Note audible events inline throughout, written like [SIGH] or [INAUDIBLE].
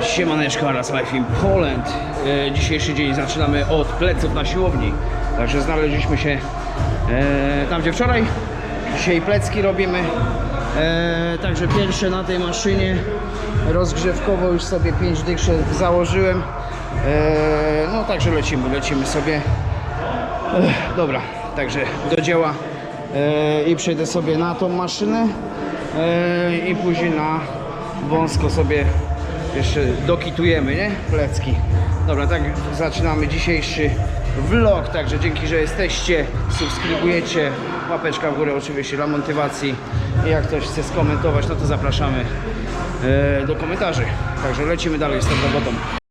Siemaneczko, oraz Life in Poland. E, dzisiejszy dzień zaczynamy od pleców na siłowni. Także znaleźliśmy się e, tam, gdzie wczoraj. Dzisiaj plecki robimy. E, także pierwsze na tej maszynie. Rozgrzewkowo już sobie 5 dych założyłem. No także lecimy, lecimy sobie. Dobra, także do dzieła i przejdę sobie na tą maszynę i później na wąsko sobie jeszcze dokitujemy, nie? Plecki. Dobra, tak zaczynamy dzisiejszy vlog, także dzięki, że jesteście, subskrybujecie, łapeczka w górę oczywiście dla motywacji i jak ktoś chce skomentować, no to zapraszamy e, do komentarzy. Także lecimy dalej z tą robotą.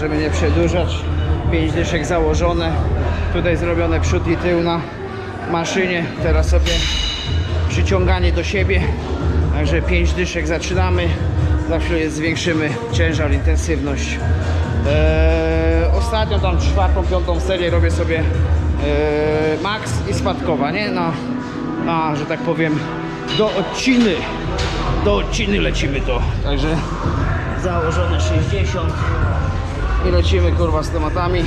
Żeby nie przedłużać. 5 dyszek założone. Tutaj zrobione przód i tył na maszynie. Teraz sobie przyciąganie do siebie. Także 5 dyszek zaczynamy. Za chwilę zwiększymy ciężar, intensywność. Eee, ostatnio tam czwartą, piątą serię robię sobie eee, max i spadkowa, nie? Na, na, że tak powiem, do odciny. Do odciny lecimy to. Także założone 60 i lecimy kurwa z tematami.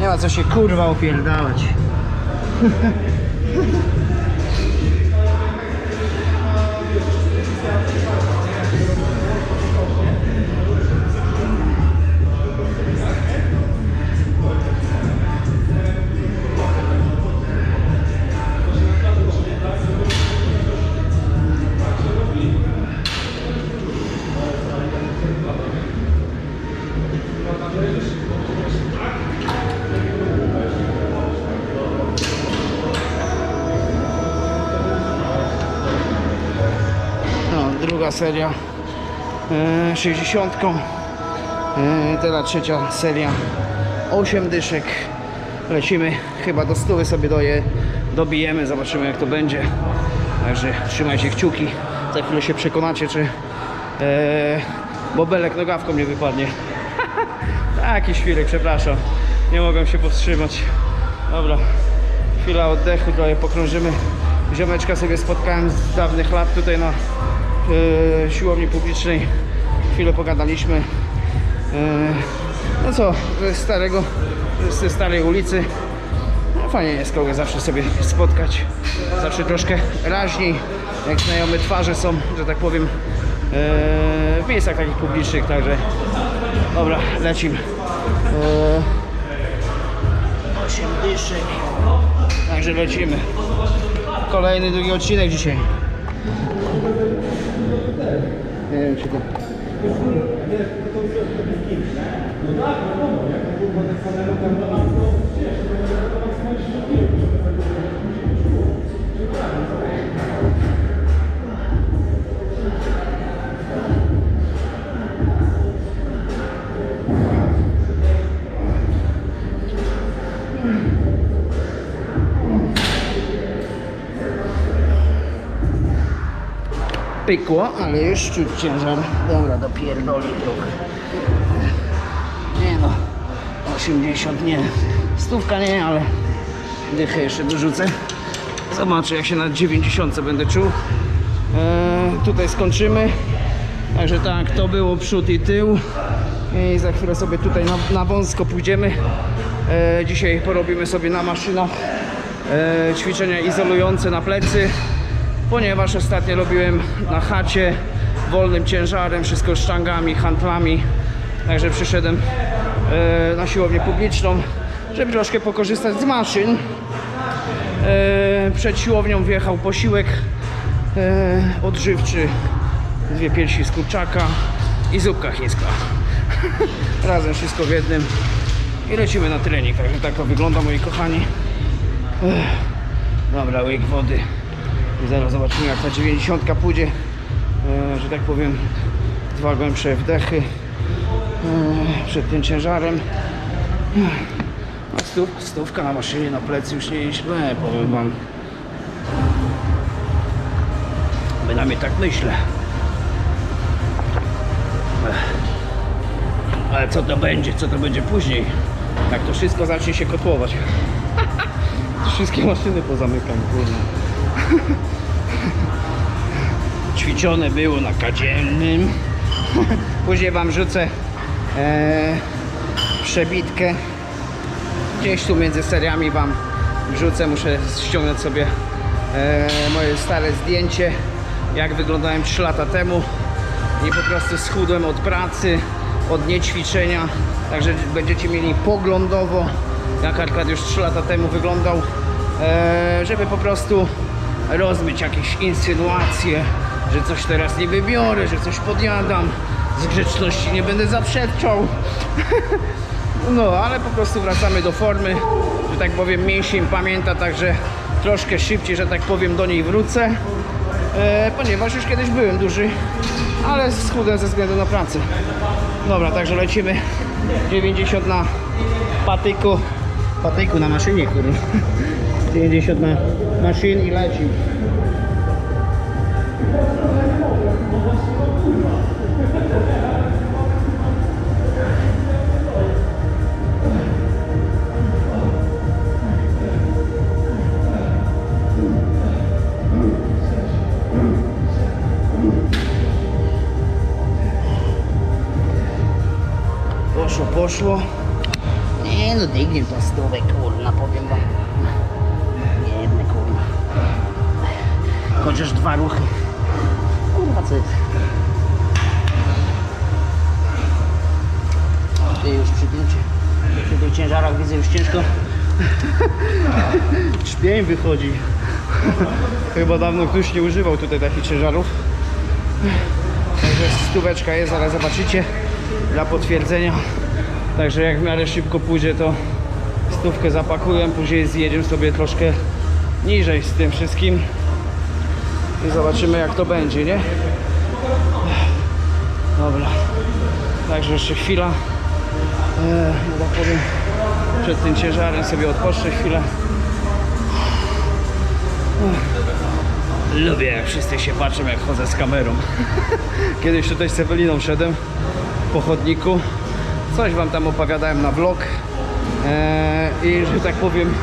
Nie ma co się kurwa opierdalać. [LAUGHS] seria e, 60. E, teraz trzecia seria 8 dyszek. Lecimy chyba do stówy sobie doje, dobijemy, zobaczymy jak to będzie. Także trzymajcie kciuki. Za chwilę się przekonacie, czy e, bobelek nogawką nie wypadnie. [LAUGHS] Taki świrek, przepraszam. Nie mogłem się powstrzymać. Dobra, chwila oddechu, trochę pokrążymy. Ziomeczka sobie spotkałem z dawnych lat tutaj na e, siłowni publicznej. Chwilę pogadaliśmy. E, no co, ze starego, ze starej ulicy. No, fajnie jest kogoś zawsze sobie spotkać. Zawsze troszkę raźniej, jak znajome twarze są, że tak powiem, e, w miejscach takich publicznych, także dobra, lecimy. E, 8 dyszek. Także lecimy. Kolejny drugi odcinek dzisiaj. Nie wiem czy to... Pykło, ale już czuć ciężar. Dobra, dopierdoli trochę. Nie no, 80 nie. Stówka nie, ale dychę jeszcze dorzucę. Zobaczę jak się na 90 będę czuł. Eee, tutaj skończymy. Także tak, to było przód i tył. I za chwilę sobie tutaj na, na wąsko pójdziemy. Eee, dzisiaj porobimy sobie na maszynach eee, ćwiczenia izolujące na plecy ponieważ ostatnio robiłem na chacie wolnym ciężarem, wszystko sztangami, handlami. Także przyszedłem e, na siłownię publiczną, żeby troszkę pokorzystać z maszyn. E, przed siłownią wjechał posiłek e, odżywczy, dwie piersi z kurczaka i zupka chińska. [LAUGHS] Razem wszystko w jednym. I lecimy na trening. Także tak to wygląda moi kochani. Ech. Dobra, łyk wody. I zaraz zobaczymy jak ta 90 pójdzie. E, że tak powiem dwa głębsze wdechy e, przed tym ciężarem. A stów, stówka na maszynie na plecy już nie jest źle, powiem wam. Bynajmniej tak myślę. Ech. Ale co to będzie, co to będzie później? Jak to wszystko zacznie się kotłować. [LAUGHS] Wszystkie maszyny pozamykam, kurwa. [LAUGHS] Ćwiczone było na kadziennym. [LAUGHS] Później wam rzucę e, przebitkę. Gdzieś tu między seriami wam wrzucę. Muszę ściągnąć sobie e, moje stare zdjęcie, jak wyglądałem 3 lata temu. I po prostu schudłem od pracy, od niećwiczenia. Także będziecie mieli poglądowo, jak Arkadiusz 3 lata temu wyglądał, e, żeby po prostu rozmyć jakieś insynuacje, że coś teraz nie wybiorę, że coś podjadam, z grzeczności nie będę zaprzeczał. [LAUGHS] No, ale po prostu wracamy do formy, że tak powiem, mięsień pamięta, także troszkę szybciej, że tak powiem, do niej wrócę, e, ponieważ już kiedyś byłem duży, ale schudłem ze względu na pracę. Dobra, także lecimy 90 na patyku, patyku na maszynie, kurde. 90 na maszyn i leci. Poszło, poszło. Nie no, dygnie to stówę, kurna, powiem wam. Chociaż dwa ruchy. Kurwa, co jest? Ty już przy przy tych ciężarach widzę już ciężko. [LAUGHS] Czpień wychodzi. Chyba dawno ktoś nie używał tutaj takich ciężarów. Także stóweczka jest, ale zobaczycie dla potwierdzenia. Także jak w miarę szybko pójdzie, to stówkę zapakuję, później zjedziemy sobie troszkę niżej z tym wszystkim i zobaczymy jak to będzie, nie? Dobra. Także jeszcze chwila. Eee, no tak powiem, przed tym ciężarem sobie odpocznę chwilę. Lubię jak wszyscy się patrzą jak chodzę z kamerą. [LAUGHS] Kiedyś tutaj z Eweliną szedłem po chodniku. Coś wam tam opowiadałem na vlog. Eee, I że tak powiem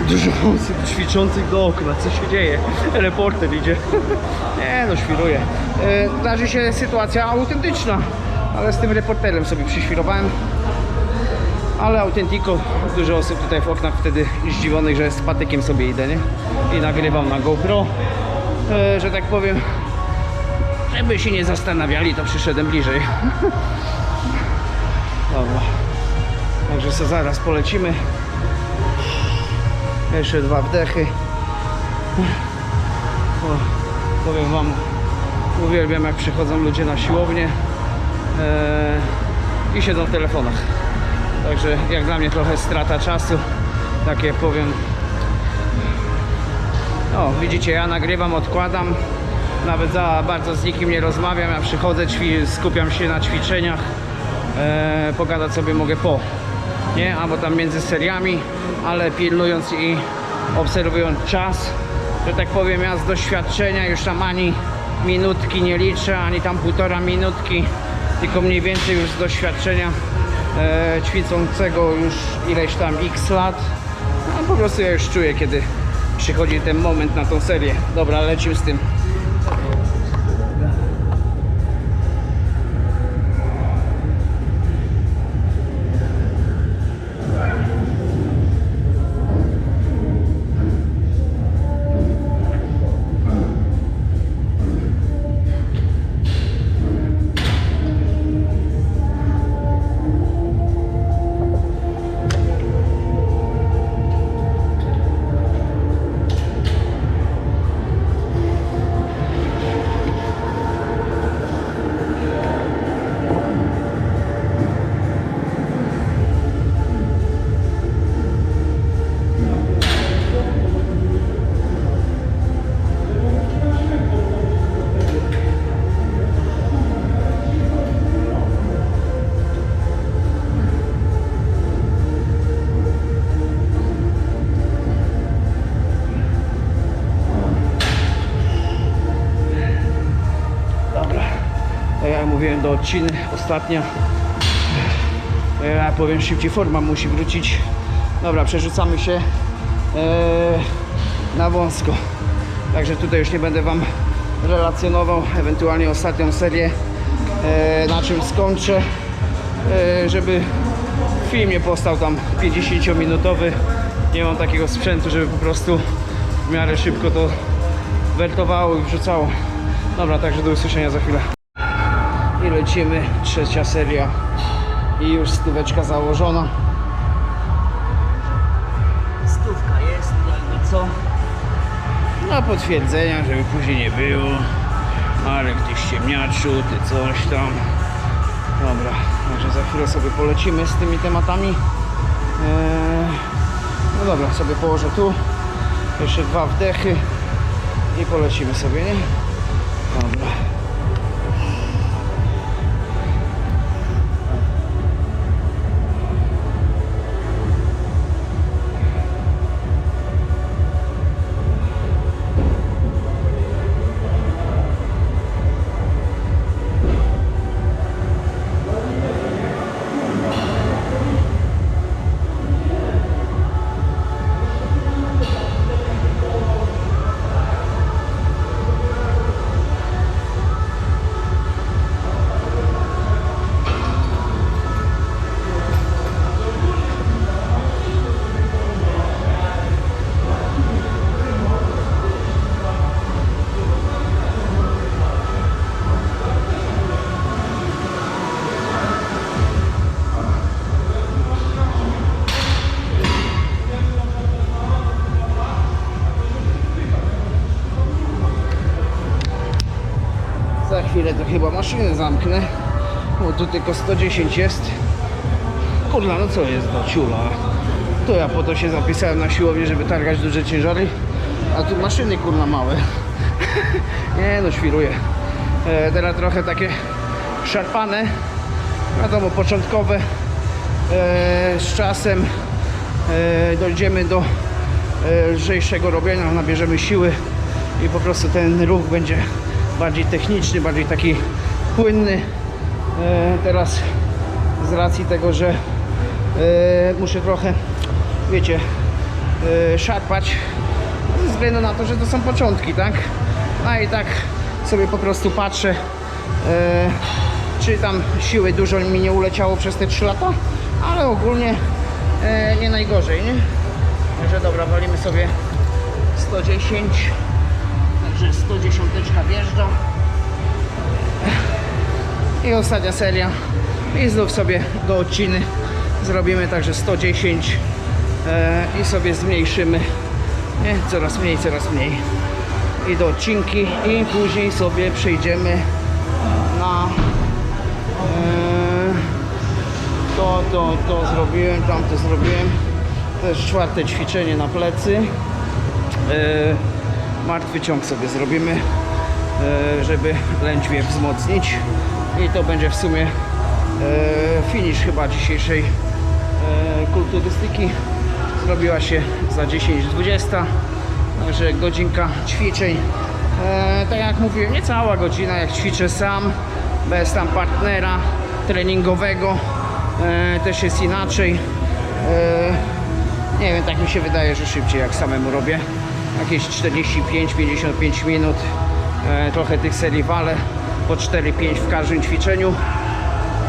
dużo osób ćwiczących do okna. Co się dzieje? Reporter idzie. [LAUGHS] Nie no, świruje. Eee, zdarzy się sytuacja autentyczna. Ale z tym reporterem sobie przyświrowałem. Ale autentiko, dużo osób tutaj w oknach wtedy zdziwionych, że z patykiem sobie idę, nie? I nagrywam na GoPro, e, że tak powiem. Żeby się nie zastanawiali, to przyszedłem bliżej. [LAUGHS] Dobra. Także co zaraz polecimy. Jeszcze dwa wdechy. O, powiem wam, uwielbiam jak przychodzą ludzie na siłownię e, i siedzą w telefonach. Także jak dla mnie trochę strata czasu. Takie powiem. O, widzicie, ja nagrywam, odkładam. Nawet za bardzo z nikim nie rozmawiam. Ja przychodzę, skupiam się na ćwiczeniach. E, pogadać sobie mogę po. Nie? Albo tam między seriami, ale pilnując i obserwując czas. Że tak powiem, ja z doświadczenia już tam ani minutki nie liczę, ani tam półtora minutki, tylko mniej więcej już z doświadczenia e, ćwicącego już ileś tam x lat. No, po prostu ja już czuję, kiedy przychodzi ten moment na tą serię. Dobra, lecimy z tym. Powiem, do odciny ostatnia. E, Ja powiem szybciej, forma musi wrócić. Dobra, przerzucamy się e, na wąsko. Także tutaj już nie będę Wam relacjonował, ewentualnie ostatnią serię, e, na czym skończę, żeby film nie powstał tam 50-minutowy. Nie mam takiego sprzętu, żeby po prostu w miarę szybko to wertowało i wrzucało. Dobra, także do usłyszenia za chwilę. I lecimy, trzecia seria i już stóweczka założona. Stówka jest, jakby co. Na potwierdzenia, żeby później nie było. Ale gdzieś ciemniaczu, ty coś tam. Dobra, także za chwilę sobie polecimy z tymi tematami. Eee, no dobra, sobie położę tu. Jeszcze dwa wdechy i polecimy sobie, nie? Dobra. Maszynę zamknę. Bo tu tylko 110 jest. Kurwa, no co jest do ciula? To ja po to się zapisałem na siłownię, żeby targać duże ciężary. A tu maszyny kurna małe. [LAUGHS] Nie no, świruję. E, teraz trochę takie szarpane. Wiadomo, początkowe. E, z czasem e, dojdziemy do e, lżejszego robienia, nabierzemy siły i po prostu ten ruch będzie bardziej techniczny, bardziej taki płynny. E, teraz z racji tego, że e, muszę trochę, wiecie, e, szarpać ze względu na to, że to są początki, tak? A i tak sobie po prostu patrzę, czy tam siły dużo mi nie uleciało przez te 3 lata, ale ogólnie nie najgorzej, nie? Także dobra, walimy sobie 110, także 110 wjeżdża. I ostatnia seria. I znów sobie do odciny zrobimy także 110 e, i sobie zmniejszymy. Nie? Coraz mniej, coraz mniej. I do odcinki i później sobie przejdziemy na e, to, to, to zrobiłem, tamto zrobiłem. Jest czwarte ćwiczenie na plecy. E, martwy ciąg sobie zrobimy, e, żeby lędźwie wzmocnić. I to będzie w sumie e, finish chyba dzisiejszej e, kulturystyki. Zrobiła się za 10.20, także godzinka ćwiczeń. E, tak jak mówiłem, nie cała godzina, jak ćwiczę sam, bez tam partnera treningowego, e, też jest inaczej. E, nie wiem, tak mi się wydaje, że szybciej jak samemu robię. Jakieś 45-55 minut. E, trochę tych serii walę. Po 4-5 w każdym ćwiczeniu.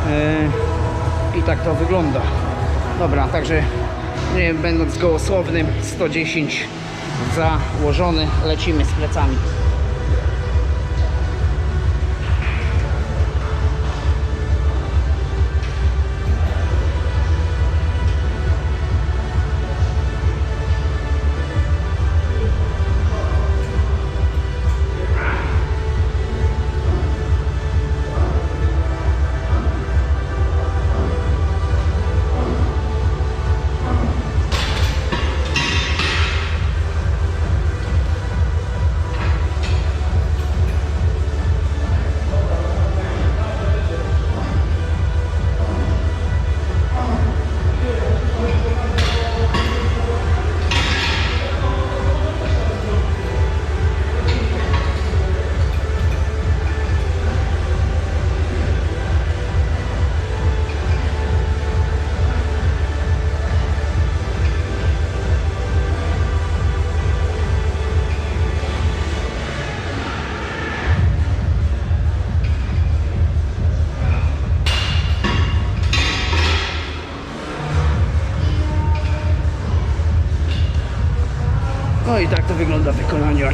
E, I tak to wygląda. Dobra, także nie będąc gołosłownym, 110 założony. Lecimy z plecami.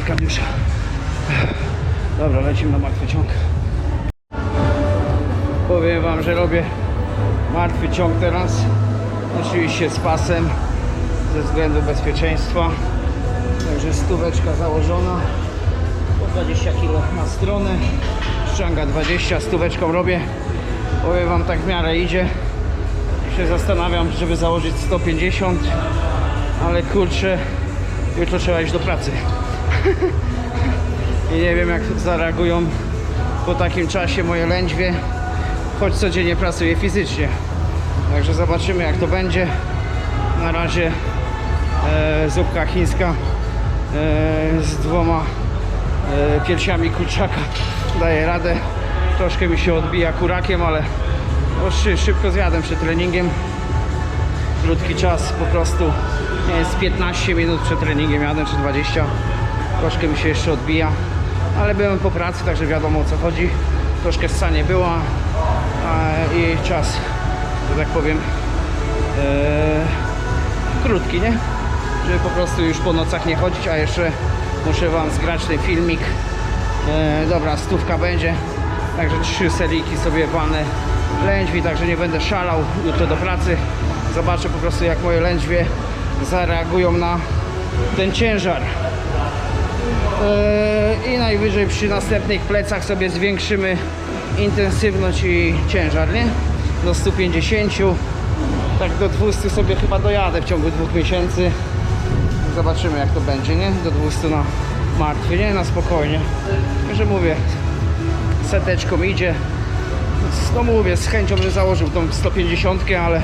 Arkadiusza. Dobra, lecimy na martwy ciąg. Powiem wam, że robię martwy ciąg teraz. Oczywiście z pasem ze względu bezpieczeństwa. Także stóweczka założona. Po 20 kg na stronę. Szczanga 20, stóweczką robię. Powiem wam tak w miarę idzie. Się zastanawiam, żeby założyć 150, ale kurczę, jutro trzeba iść do pracy. I nie wiem jak zareagują po takim czasie moje lędźwie, choć codziennie pracuję fizycznie. Także zobaczymy jak to będzie. Na razie e, zupka chińska e, z dwoma e, piersiami kurczaka daje radę. Troszkę mi się odbija kurakiem, ale szy, szybko zjadłem przed treningiem. Krótki czas, po prostu jest 15 minut przed treningiem jadę, czy 20. Troszkę mi się jeszcze odbija, ale byłem po pracy, także wiadomo o co chodzi. Troszkę scanie była i czas, że tak powiem, e, krótki, nie? Żeby po prostu już po nocach nie chodzić, a jeszcze muszę Wam zgrać ten filmik. E, dobra, stówka będzie, także trzy seriki sobie walnę lędźwi, także nie będę szalał jutro do pracy. Zobaczę po prostu jak moje lędźwie zareagują na ten ciężar. Eee, I najwyżej przy następnych plecach sobie zwiększymy intensywność i ciężar, nie? Do 150. Tak do 200 sobie chyba dojadę w ciągu dwóch miesięcy. Zobaczymy jak to będzie, nie? Do 200 na martwy, nie? Na spokojnie. Że mówię, seteczką idzie. No mówię, z chęcią bym założył tą 150, ale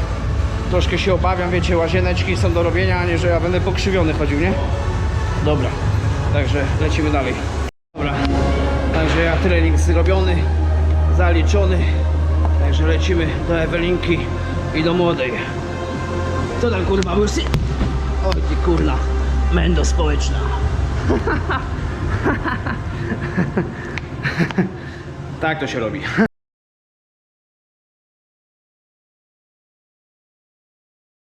troszkę się obawiam, wiecie, łazieneczki są do robienia, a nie, że ja będę pokrzywiony chodził, nie? Dobra, także lecimy dalej. Dobra, także ja trening zrobiony, zaliczony, także lecimy do Ewelinki i do młodej. To tam kurwa łysy? Oj ty kurna, mendo społeczna. [LAUGHS] tak to się robi.